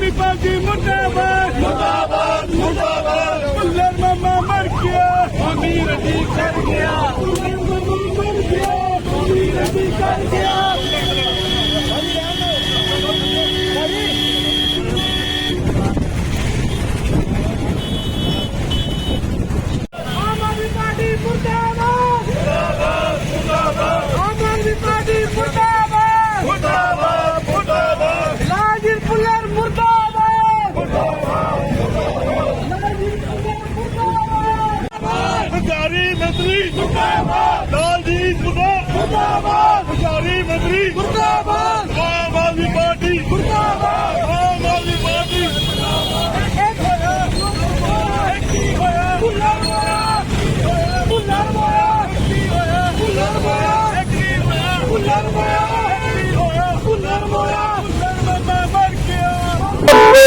ਆਦਮੀ party ਮੁਰਦਾਬਾਦ। ਮੁਰਦਾਬਾਦ ਮੁਰਦਾਬਾਦ। ਭੁੱਲਰ ਮਾਮਾ ਮਰ ਗਿਆ। ਮੰਮੀ ਰੱਜੀ ਕਰ ਗਿਆ। ਭੁੱਲਰ ਮਾਮਾ ਮਰ ਗਿਆ। ਮੰਮੀ ਰੱਬੀ ਕਰ ਗਿਆ ਆਮ ਆਦਮੀ ਪਾਰਟੀ ਮੁਰਦਾਬਾਦ ਆਮ ਆਦਮੀ ਪਾਰਟੀ ਮੁਰਦਾਬਾਦ ਮੁਰਦਾਬਾਦ ਮੁਰਦਾਬਾਦ ਲਾਜੀਰ ਭੁੱਲਰ ਮੁਰਦਾਬਾਦ ਲਾਜੀਰ ਭੁੱਲਰ ਮੁਰਦਾਬਾਦ ਹਜ਼ਾਰੀ ਮੰਤਰੀ ਮੁਰਦਾਬਾਦ ਲਾਲਜੀਤ ਮੁਰਦਾਬਾਦ ਹਜ਼ਾਰੀ ਮੰਤਰੀ ਮੁਰਦਾਬਾਦ ਆਮ ਆਦਮੀ ਪਾਰਟੀ ਮੁਰਦਾਬਾਦ ਆਮ ਆਦਮੀ ਪਾਰਟੀ ਇੱਕ ਹੋਇਆ ਕੀ ਹੋਇਆ ਭੁੱਲਰ ਹੋਇਆ ਭੁੱਲਰ ਹੋਇਆ ਕੀ ਹੋਇਆ ਭੁੱਲਰ ਹੋਇਆ ਕੀ ਹੋਇਆ ਭੁੱਲਰ ਹੋਇਆ ਕੀ ਹੋਇਆ ਭੁੱਲਰ ਹੋਇਆ ਭੁੱਲਰ ਮਾਮਾ ਮਰ ਗਿਆ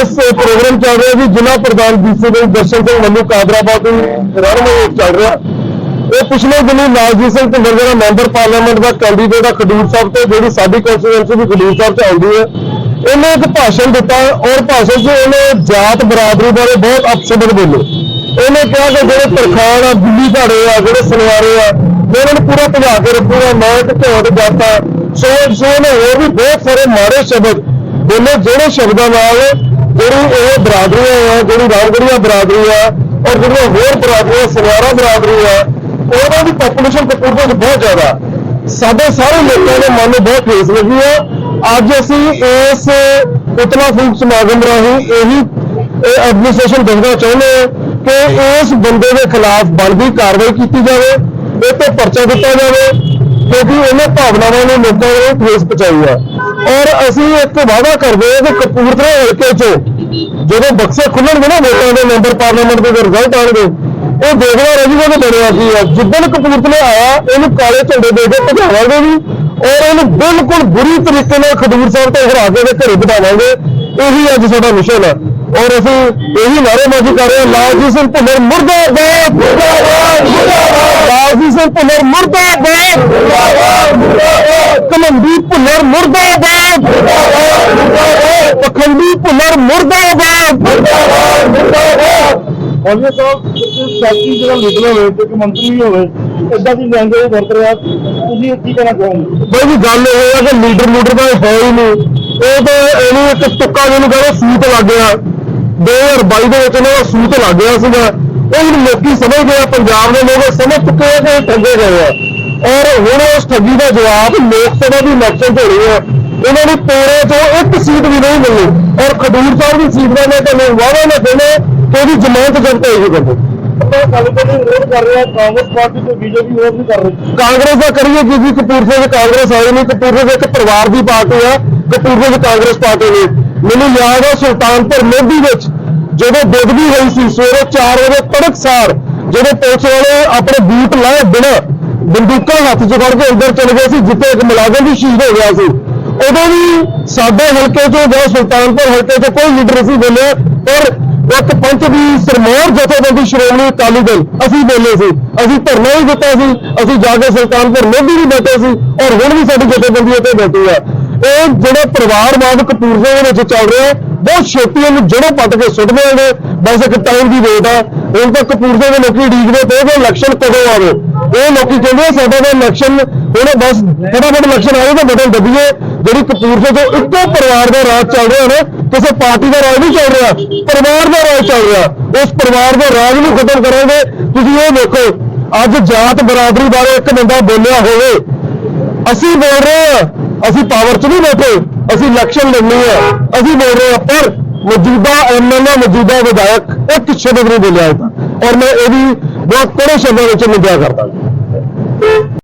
ਇਸ ਪ੍ਰੋਗਰਾਮ ਚੱਲ ਰਿਹਾ ਜੀ ਜ਼ਿਲ੍ਹਾ ਪ੍ਰਧਾਨ ਬੀਸੀ ਦੇ ਦਰਸ਼ਨ ਸਿੰਘ ਮੰਨੂ ਕਾਦਰਾਬਾਦ ਦੀ ਰਹਿਨਮਾਈ ਵਿੱਚ ਚੱਲ ਰਿਹਾ ਇਹ ਪਿਛਲੇ ਦਿਨੀ ਲਾਲਜੀਤ ਸਿੰਘ ਭੁੱਲਰ ਜਿਹੜਾ ਮੈਂਬਰ ਪਾਰਲੀਮੈਂਟ ਦਾ ਕੈਂਡੀਡੇਟ ਆ ਖਡੂਰ ਸਾਹਿਬ ਤੇ, ਜਿਹੜੀ ਸਾਡੀ ਕਨਸਟੀਟੂਐਂਸੀ ਵੀ ਖਡੂਰ ਸਾਹਿਬ ਚ ਆਉਂਦੀ ਹੈ, ਇਹਨੇ ਇੱਕ ਭਾਸ਼ਣ ਦਿੱਤਾ ਔਰ ਭਾਸ਼ਣ 'ਚ ਇਹਨੇ ਜਾਤ ਬਰਾਦਰੀ ਬਾਰੇ ਬਹੁਤ ਅਪਸ਼ਬਦ ਬੋਲੇ। ਇਹਨੇ ਕਿਹਾ ਕਿ ਜਿਹੜੇ ਤਰਖਾਣ ਆ ਦਿੱਲੀ ਝਾੜੇ ਆ, ਜਿਹੜੇ ਸੁਨਿਆਰੇ ਆ ਉਹਨਾਂ ਨੂੰ ਪੂਰਾ ਭਜਾ ਕੇ ਰੱਖੂਗਾ, ਮੈਂ ਤੇ ਘਿਓ ਜਾਤਾ ਸੋ ਸੋ ਨੇ ਹੋਰ ਵੀ ਬਹੁਤ ਸਾਰੇ ਮਾੜੇ ਸ਼ਬਦ ਬੋਲੇ, ਜਿਹੜੇ ਸ਼ਬਦਾਂ ਨਾਲ ਜਿਹੜੀ ਇਹ ਬਰਾਦਰੀਆਂ ਆ, ਜਿਹੜੀ ਰਾਮਗੜੀਆ ਬਰਾਦਰੀ ਆ, ਔਰ ਜਿਹੜੀਆਂ ਹੋਰ ਬਰਾਦਰੀਆਂ, ਸੁਨਿਆਰਾ ਬਰਾਦਰੀ ਆ ਉਹਨਾਂ ਦੀ ਪੋਪੂਲੇਸ਼ਨ ਕਪੂਰਥਲੇ 'ਚ ਬਹੁਤ ਜ਼ਿਆਦਾ। ਸਾਡੇ ਸਾਰੇ ਲੋਕਾਂ ਦੇ ਮਨ ਨੂੰ ਬਹੁਤ ਠੇਸ ਲੱਗੀ ਆ। ਅੱਜ ਅਸੀਂ ਇਸ ਪੁਤਲਾ ਫੂਕ ਸਮਾਗਮ ਰਾਹੀਂ ਇਹੀ ਐਡਮਿਨਿਸਟ੍ਰੇਸ਼ਨ ਦੇਖਣਾ ਚਾਹੁੰਦੇ ਹਾਂ ਕਿ ਇਸ ਬੰਦੇ ਦੇ ਖਿਲਾਫ ਬਣਦੀ ਕਾਰਵਾਈ ਕੀਤੀ ਜਾਵੇ, ਇਹ ਤੇ ਪਰਚਾ ਦਿੱਤਾ ਜਾਵੇ, ਕਿਉਂਕਿ ਇਹਨੇ ਭਾਵਨਾਵਾਂ ਨੂੰ ਲੋਕਾਂ ਨੂੰ ਠੇਸ ਪਹੁੰਚਾਈ ਆ। ਔਰ ਅਸੀਂ ਇੱਕ ਵਾਅਦਾ ਕਰਦੇ ਹਾਂ ਕਿ ਕਪੂਰਥਲੇ ਹਲਕੇ 'ਚ ਜਦੋਂ ਬਕਸੇ ਖੁੱਲਣਗੇ ਨਾ ਲੋਕਾਂ ਦੇ ਮੈਂਬਰ ਪਾਰਲੀਮੈਂਟ ਦੇ ਰਿਜ਼ਲਟ ਆਉਣਗੇ ਉਹ ਦੇਖਦਾ ਰਹਿ ਜੂਗਾ ਕਿ ਬਣਿਆ ਕੀ ਆ ਜਿੱਦਣ ਕਪੂਰਥਲੇ ਆਇਆ, ਇਹਨੂੰ ਕਾਲੇ ਝੰਡੇ ਦੇ ਕੇ ਭਜਾਵਾਂਗੇ ਵੀ ਔਰ ਇਹਨੂੰ ਬਿਲਕੁਲ ਬੁਰੀ ਤਰੀਕੇ ਨਾਲ ਖਡੂਰ ਸਾਹਿਬ ਤੋਂ ਹਰਾ ਕੇ ਦੇ ਘਰੇ ਬਿਠਾਵਾਂਗੇ। ਇਹੀ ਅੱਜ ਸਾਡਾ ਮਿਸ਼ਨ ਹੈ ਔਰ ਅਸੀਂ ਇਹੀ ਨਾਅਰੇਬਾਜ਼ੀ ਕਰ ਰਹੇ ਹਾਂ। ਲਾਲਜੀਤ ਸਿੰਘ ਭੁੱਲਰ ਮੁਰਦਾਬਾਦ ਮੁਰਦਾਬਾਦ ਲਾਲਜੀਤ ਸਿੰਘ ਭੁੱਲਰ ਮੁਰਦਾਬਾਦ ਮੁਰਦਾਬਾਦ ਭੁੱਲਰ ਮੁਰਦਾਬਾਦ ਮੁਰਦਾਬਾਦ ਮੁਰਦਾਬਾਦ। ਪਖੰਡੀ ਭੁੱਲਰ ਮੁਰਦਾਬਾਦ। ਮੁਰਦਾਬਾਦ ਸਾਹਿਬ ਤੁਸੀਂ ਸਾਥੀ ਜਿਹੜਾ ਲੀਡਰ ਹੋਵੇ ਤੇ ਇੱਕ ਮੰਤਰੀ ਵੀ ਹੋਵੇ ਇਦਾਂ ਦੀ ਲੈਂਗੁਏਜ ਵਰਤ ਰਿਹਾ ਤੁਸੀਂ ਕੀ ਕਹਿਣਾ ਚਾਹੋਗੇ? ਬਈ ਜੀ ਗੱਲ ਇਹ ਹੈ ਕਿ ਲੀਡਰ ਲੂਡਰ ਦਾ ਹੈ ਹੀ ਨਹੀਂ। ਇਹ ਤਾਂ ਇਹਨੂੰ ਇੱਕ ਤੁੱਕਾ ਜਿਹਨੂੰ ਕਹਿੰਦੇ ਸੂਤ ਲੱਗ ਗਿਆ। 2022 ਦੇ ਵਿੱਚ ਇਹਨਾਂ ਦਾ ਸੂਤ ਲੱਗ ਗਿਆ ਸੀਗਾ। ਉਹ ਹੁਣ ਲੋਕੀ ਸਮਝ ਗਏ ਆ, ਪੰਜਾਬ ਦੇ ਲੋਕ ਸਮਝ ਚੁੱਕੇ ਆ ਕਿ ਠੱਗੇ ਗਏ ਆ। ਔਰ ਹੁਣ ਉਸ ਠੱਗੀ ਦਾ ਜਵਾਬ ਲੋਕ ਸਭਾ ਦੀ ਇਲੈਕਸ਼ਨ ਤੇ ਹੋਣੀ ਹੈ ਇਹਨਾਂ ਨੂੰ ਤੇਰੇ ਤੋਂ ਇੱਕ ਸੀਟ ਵੀ ਨਹੀਂ ਮਿਲੀ। ਔਰ ਖਡੂਰ ਸਾਹਿਬ ਦੀ ਸੀਟ ਦਾ ਮੈਂ ਤੁਹਾਨੂੰ ਵਾਅਦਾ ਨਾ ਦੇਣਾ ਕਿ ਉਹਦੀ ਜ਼ਮਾਨਤ ਜ਼ਬਤ ਹੋਏਗੀ ਬੰਦੇ। ਆਪਾਂ ਕਾਂਗਰਸ ਦਾ ਕਰੀਏ ਕੀ ਕਪੂਰਥਲੇ ਦੇ ਕਾਂਗਰਸ ਆਏ ਨਹੀਂ, ਕਪੂਰਥਲੇ ਇੱਕ ਪਰਿਵਾਰ ਦੀ ਪਾਰਟੀ ਆ, ਕਪੂਰਥਲੇ ਦੀ ਕਾਂਗਰਸ ਪਾਰਟੀ ਨੇ। ਮੈਨੂੰ ਯਾਦ ਹੈ ਸੁਲਤਾਨਪੁਰ ਲੋਧੀ ਵਿੱਚ ਜਦੋਂ ਬੇਦਬੀ ਹੋਈ ਸੀ, ਸਵੇਰੇ 4 ਵਜੇ ਤੜਕਸਾਰ ਜਿਹੜੇ ਪੁਲਿਸ ਵਾਲੇ ਆਪਣੇ ਬੂਟ ਲਾਏ ਬਿਨਾਂ ਬੰਦੂਕਾਂ ਹੱਥ 'ਚ ਫੜ ਕੇ ਅੰਦਰ ਚਲੇ ਗਏ ਸੀ, ਜਿੱਥੇ ਇੱਕ ਮੁਲਾਜ਼ਮ ਵੀ ਸ਼ਹੀਦ ਹੋ ਗਿਆ ਸੀ। ਉਦੋਂ ਵੀ ਸਾਡੇ ਹਲਕੇ 'ਚੋਂ ਜਾਂ ਸੁਲਤਾਨਪੁਰ ਹਲਕੇ 'ਚੋਂ ਕੋਈ ਲੀਡਰ ਸੀ ਬੋਲਿਆ, ਪਰ ਇੱਕ ਪੰਚ ਦੀ ਸਰਮੌਰ ਜਥੇਬੰਦੀ ਸ਼੍ਰੋਮਣੀ ਅਕਾਲੀ ਦਲ, ਅਸੀਂ ਬੋਲੇ ਸੀ, ਅਸੀਂ ਧਰਨਾ ਵੀ ਦਿੱਤਾ ਸੀ, ਅਸੀਂ ਜਾ ਕੇ ਸੁਲਤਾਨਪੁਰ ਲੋਧੀ ਵੀ ਬੈਠੇ ਸੀ ਔਰ ਹੁਣ ਵੀ ਸਾਡੀ ਜਥੇਬੰਦੀ ਇੱਥੇ ਬੈਠੀ ਆ। ਇਹ ਜਿਹੜਾ ਪਰਿਵਾਰਵਾਦ ਕਪੂਰਥਲੇ ਦੇ ਵਿੱਚ ਚੱਲ ਰਿਹਾ ਬਹੁਤ ਛੇਤੀ ਇਹਨੂੰ ਜੜੋਂ ਪੱਟ ਕੇ ਸੁੱਟ ਦੇਣਗੇ। ਬਸ ਇੱਕ ਟਾਈਮ ਦੀ ਵੇਟ ਆ ਹੁਣ ਤਾਂ ਕਪੂਰਥਲੇ ਦੇ ਲੋਕੀ ਡੀਕਦੇ ਪਏ ਕਿ ਇਲੈਕਸ਼ਨ ਕਦੋਂ ਆਵੇ। ਇਹ ਲੋਕੀ ਕਹਿੰਦੇ ਆ ਸਾਡਾ ਤਾਂ ਇਲੈਕਸ਼ਨ ਹੁਣ ਬਸ ਫਟਾਫਟ ਇਲੈਕਸ਼ਨ ਆਵੇ ਤਾਂ ਬਟਨ ਦੱਬੀਏ। ਜਿਹੜੀ ਕਪੂਰਥਲੇ ਤੋਂ ਇੱਕੋ ਪਰਿਵਾਰ ਦਾ ਰਾਜ ਚੱਲ ਰਿਹਾ ਨਾ, ਕਿਸੇ ਪਾਰਟੀ ਦਾ ਰਾਜ ਨਹੀਂ ਚੱਲ ਰਿਹਾ। ਪਰਿਵਾਰ ਦਾ ਰਾਜ ਚੱਲ ਰਿਹਾ। ਉਸ ਪਰਿਵਾਰ ਦੇ ਰਾਜ ਨੂੰ ਖਤਮ ਕਰਾਂਗੇ। ਤੁਸੀਂ ਇਹ ਦੇਖੋ, ਅੱਜ ਜਾਤ ਬਰਾਦਰੀ ਬਾਰੇ ਇੱਕ ਬੰਦਾ ਬੋਲਿਆ ਹੋਵੇ। ਅਸੀਂ ਬੋਲ ਰਹੇ ਹਾਂ। ਅਸੀਂ ਪਾਵਰ 'ਚ ਨਹੀਂ ਬੈਠੇ। ਅਸੀਂ ਇਲੈਕਸ਼ਨ ਲੜਨੀ ਹੈ। ਅਸੀਂ ਬੋਲ ਰਹੇ ਹਾਂ, ਪਰ ਮੌਜੂਦਾ ਐਮਐਲਏ ਮੌਜੂਦਾ ਵਿਧਾਇਕ ਇੱਕ ਸ਼ਬਦ ਨਹੀਂ ਬੋਲਿਆ ਇਹ ਔਰ ਮੈਂ ਇਹਦੀ ਬਹੁਤ ਕੜੇ ਸ਼ਬਦਾਂ ਵਿੱਚ ਨਿੰਦਿਆ ਕਰਦਾ